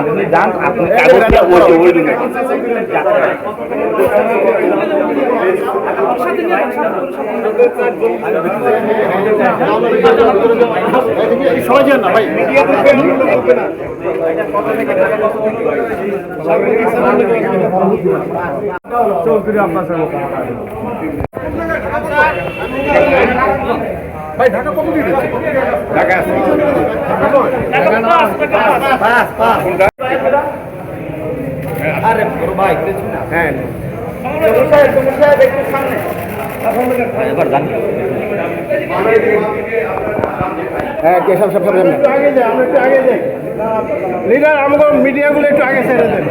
আপনি যান আপনি কাগজটা যে ওই রুমে সবাই যান না ভাই। মিডিয়া থেকে বলবে না চৌধুরী আপনার ভাই ঢাকা কত দিয়ে ঢাকা আরে ভাই হ্যাঁ এবার জানি। হ্যাঁ কেশব সব সব একটু আগে যাই আমরা একটু আগে যাই। লিডার আমাকে মিডিয়াগুলো একটু আগে ছেড়ে দেন।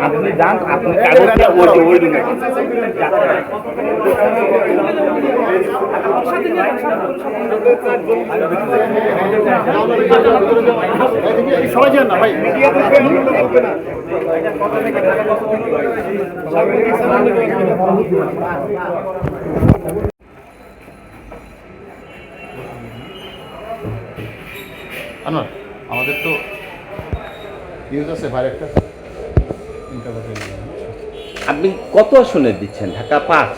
আপনি যান আপনি কাগজটা ওই ওই রুমে না আনোয়ার আমাদের তো নিউজ আছে ভাই একটা। আপনি কত আসনে দিচ্ছেন? ঢাকা পাঁচ।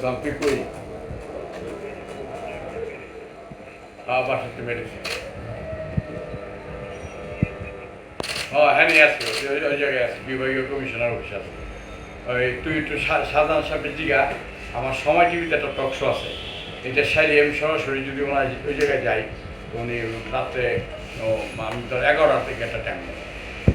Some people uh, বাসাতে মেরেছে হ্যাঁ আসবে ওই জায়গায় আছে বিভাগীয় কমিশনার অফিস আছে ওই তুই একটু সাধারণ সাহেবের জিগা আমার সময় একটা টক শো আছে। এটা সারি আমি সরাসরি যদি ওনার ওই জায়গায় যাই উনি রাত্রে আমি ধর এগারোটা থেকে একটা টাইম নেব